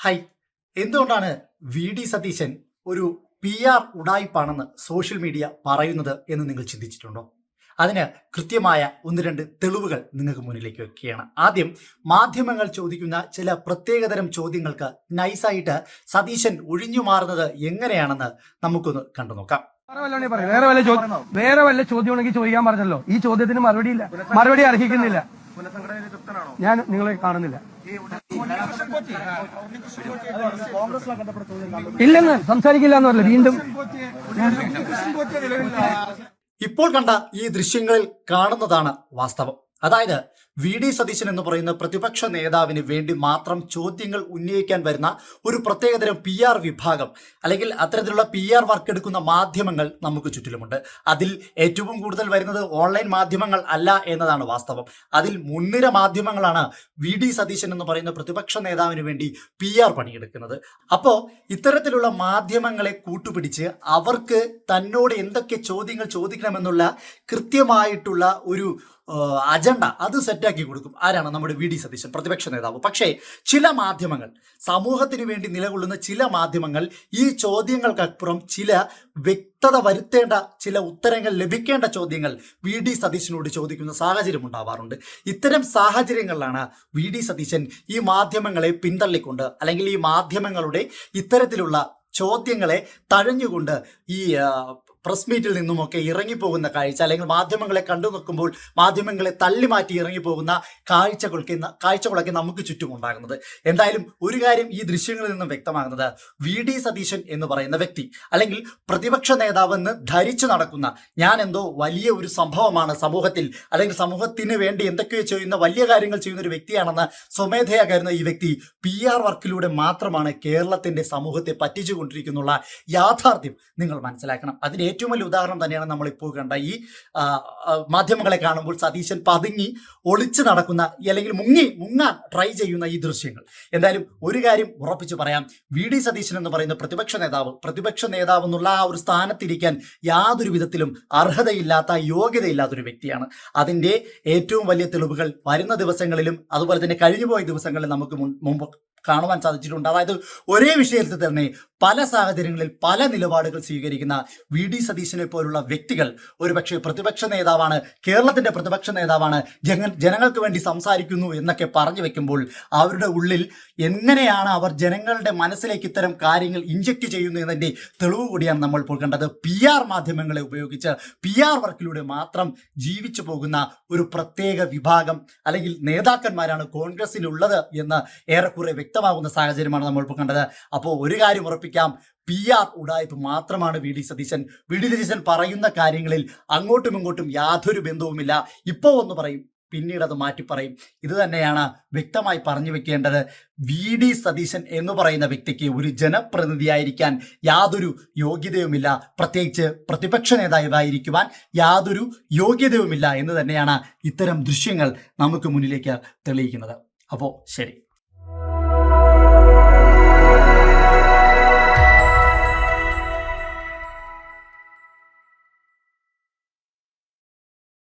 Hi എന്തുകൊണ്ടാണ് V D Satheesan ഒരു P R ഉടായ്പാണെന്ന് സോഷ്യൽ മീഡിയ പറയുന്നത് എന്ന് നിങ്ങൾ ചിന്തിച്ചിട്ടുണ്ടോ? അതിന് കൃത്യമായ ഒന്ന് രണ്ട് തെളിവുകൾ നിങ്ങൾക്ക് മുന്നിലേക്ക് വെക്കുകയാണ്. ആദ്യം മാധ്യമങ്ങൾ ചോദിക്കുന്ന ചില പ്രത്യേകതരം ചോദ്യങ്ങൾക്ക് നൈസായിട്ട് സതീശൻ ഒഴിഞ്ഞു മാറുന്നത് എങ്ങനെയാണെന്ന് നമുക്കൊന്ന് കണ്ടു നോക്കാം. വേറെ വല്ല വേറെ വല്ല ചോദ്യം വേറെ വല്ല ചോദ്യം ഉണ്ടെങ്കിൽ ചോദിക്കാൻ പറഞ്ഞല്ലോ. ഈ ചോദ്യത്തിന് മറുപടി ഇല്ല. മറുപടി അർഹിക്കുന്നില്ല. ഞാൻ നിങ്ങളെ കാണുന്നില്ല. ഇല്ലെന്ന് സംസാരിക്കില്ല എന്ന് പറഞ്ഞു വീണ്ടും? ഇപ്പോൾ കണ്ട ഈ ദൃശ്യങ്ങളിൽ കാണുന്നതാണ് വാസ്തവം. അതായത് വി ഡി സതീശൻ എന്ന് പറയുന്ന പ്രതിപക്ഷ നേതാവിന് വേണ്ടി മാത്രം ചോദ്യങ്ങൾ ഉന്നയിക്കാൻ വരുന്ന ഒരു പ്രത്യേകതരം പി ആർ വിഭാഗം അല്ലെങ്കിൽ അത്തരത്തിലുള്ള പി ആർ വർക്ക് എടുക്കുന്ന മാധ്യമങ്ങൾ നമുക്ക് ചുറ്റിലുമുണ്ട്. അതിൽ ഏറ്റവും കൂടുതൽ വരുന്നത് ഓൺലൈൻ മാധ്യമങ്ങൾ അല്ല എന്നതാണ് വാസ്തവം. അതിൽ മുൻനിര മാധ്യമങ്ങളാണ് വി ഡി സതീശൻ എന്ന് പറയുന്ന പ്രതിപക്ഷ നേതാവിന് വേണ്ടി പി ആർ പണിയെടുക്കുന്നത്. അപ്പോൾ ഇത്തരത്തിലുള്ള മാധ്യമങ്ങളെ കൂട്ടുപിടിച്ച് അവർക്ക് തന്നോട് എന്തൊക്കെ ചോദ്യങ്ങൾ ചോദിക്കണമെന്നുള്ള കൃത്യമായിട്ടുള്ള ഒരു അജണ്ട അത് സെറ്റാക്കി കൊടുക്കും. ആരാണ്? നമ്മുടെ വി ഡി സതീശൻ പ്രതിപക്ഷ നേതാവ്. പക്ഷേ ചില മാധ്യമങ്ങൾ സമൂഹത്തിന് വേണ്ടി നിലകൊള്ളുന്ന ചില മാധ്യമങ്ങൾ ഈ ചോദ്യങ്ങൾക്കപ്പുറം ചില വ്യക്തത വരുത്തേണ്ട ചില ഉത്തരങ്ങൾ ലഭിക്കേണ്ട ചോദ്യങ്ങൾ വി ഡി സതീശനോട് ചോദിക്കുന്ന സാഹചര്യം ഉണ്ടാവാറുണ്ട്. ഇത്തരം സാഹചര്യങ്ങളിലാണ് വി ഡി സതീശൻ ഈ മാധ്യമങ്ങളെ പിന്തള്ളിക്കൊണ്ട് അല്ലെങ്കിൽ ഈ മാധ്യമങ്ങളുടെ ഇത്തരത്തിലുള്ള ചോദ്യങ്ങളെ തഴഞ്ഞുകൊണ്ട് ഈ പ്രസ് മീറ്റിൽ നിന്നുമൊക്കെ ഇറങ്ങിപ്പോകുന്ന കാഴ്ച അല്ലെങ്കിൽ മാധ്യമങ്ങളെ കണ്ടു നിൽക്കുമ്പോൾ മാധ്യമങ്ങളെ തള്ളി മാറ്റി ഇറങ്ങിപ്പോകുന്ന കാഴ്ചകൾക്ക് കാഴ്ചകളൊക്കെ നമുക്ക് ചുറ്റും ഉണ്ടാകുന്നത്. എന്തായാലും ഒരു കാര്യം ഈ ദൃശ്യങ്ങളിൽ നിന്നും വ്യക്തമാകുന്നത് വി ഡി സതീശൻ എന്ന് പറയുന്ന വ്യക്തി അല്ലെങ്കിൽ പ്രതിപക്ഷ നേതാവെന്ന് ധരിച്ചു നടക്കുന്ന ഞാൻ എന്തോ വലിയ ഒരു സംഭവമാണ് സമൂഹത്തിൽ അല്ലെങ്കിൽ സമൂഹത്തിന് വേണ്ടി എന്തൊക്കെയോ ചെയ്യുന്ന വലിയ കാര്യങ്ങൾ ചെയ്യുന്ന ഒരു വ്യക്തിയാണെന്ന് സ്വമേധയാ കരുന്ന ഈ വ്യക്തി പി ആർ വർക്കിലൂടെ മാത്രമാണ് കേരളത്തിന്റെ സമൂഹത്തെ പറ്റിച്ചുകൊണ്ടിരിക്കുന്നുള്ള യാഥാർത്ഥ്യം നിങ്ങൾ മനസ്സിലാക്കണം. അതിന് ഏറ്റവും വലിയ ഉദാഹരണം തന്നെയാണ് നമ്മൾ ഇപ്പോൾ കണ്ട ഈ മാധ്യമങ്ങളെ കാണുമ്പോൾ സതീശൻ പതുങ്ങി ഒളിച്ചു നടക്കുന്ന അല്ലെങ്കിൽ മുങ്ങി മുങ്ങാൻ ട്രൈ ചെയ്യുന്ന ഈ ദൃശ്യങ്ങൾ. എന്തായാലും ഒരു കാര്യം ഉറപ്പിച്ചു പറയാം. വി ഡി സതീശൻ എന്ന് പറയുന്ന പ്രതിപക്ഷ നേതാവ് പ്രതിപക്ഷ നേതാവ് എന്നുള്ള ആ ഒരു സ്ഥാനത്തിരിക്കാൻ യാതൊരു വിധത്തിലും അർഹതയില്ലാത്ത യോഗ്യതയില്ലാത്തൊരു വ്യക്തിയാണ്. അതിന്റെ ഏറ്റവും വലിയ തെളിവുകൾ വരുന്ന ദിവസങ്ങളിലും അതുപോലെ തന്നെ കഴിഞ്ഞുപോയ ദിവസങ്ങളിൽ നമുക്ക് മുമ്പ് കാണുവാൻ സാധിച്ചിട്ടുണ്ട്. അതായത് ഒരേ വിഷയത്തിൽ തന്നെ പല സാഹചര്യങ്ങളിൽ പല നിലപാടുകൾ സ്വീകരിക്കുന്ന വി. ഡി. സതീശനെ പോലുള്ള വ്യക്തികൾ ഒരുപക്ഷെ പ്രതിപക്ഷ നേതാവാണ് കേരളത്തിന്റെ പ്രതിപക്ഷ നേതാവാണ് ജന ജനങ്ങൾക്ക് വേണ്ടി സംസാരിക്കുന്നു എന്നൊക്കെ പറഞ്ഞു വെക്കുമ്പോൾ അവരുടെ ഉള്ളിൽ എങ്ങനെയാണ് അവർ ജനങ്ങളുടെ മനസ്സിലേക്ക് ഇത്തരം കാര്യങ്ങൾ ഇഞ്ചക്ട് ചെയ്യുന്നു എന്നതിന്റെ തെളിവ് കൂടിയാണ് നമ്മൾ ഇപ്പോൾ കണ്ടത്. പി ആർ മാധ്യമങ്ങളെ ഉപയോഗിച്ച് പി ആർ വർക്കിലൂടെ മാത്രം ജീവിച്ചു പോകുന്ന ഒരു പ്രത്യേക വിഭാഗം അല്ലെങ്കിൽ നേതാക്കന്മാരാണ് കോൺഗ്രസിലുള്ളത് എന്ന് ഏറെക്കുറെ വ്യക്തമാകുന്ന സാഹചര്യമാണ് നമ്മൾ ഇപ്പോൾ കണ്ടത്. അപ്പോൾ ഒരു കാര്യം ഉറപ്പിക്കാം. പി ആർ ഉടായ്പ മാത്രമാണ് V D Satheesan. V D Satheesan പറയുന്ന കാര്യങ്ങളിൽ അങ്ങോട്ടും ഇങ്ങോട്ടും യാതൊരു ബന്ധവുമില്ല. ഇപ്പോൾ ഒന്ന് പറയും. പിന്നീട് അത് മാറ്റി പറയും. ഇത് തന്നെയാണ് വ്യക്തമായി പറഞ്ഞു വെക്കേണ്ടത്. വി ഡി സതീശൻ എന്ന് പറയുന്ന വ്യക്തിക്ക് ഒരു ജനപ്രതിനിധിയായിരിക്കാൻ യാതൊരു യോഗ്യതയുമില്ല. പ്രത്യേകിച്ച് പ്രതിപക്ഷ നേതാവായിരിക്കുവാൻ യാതൊരു യോഗ്യതയുമില്ല എന്ന് തന്നെയാണ് ഇത്തരം ദൃശ്യങ്ങൾ നമുക്ക് മുന്നിലേക്ക് തെളിയിക്കുന്നത്. അപ്പോൾ ശരി.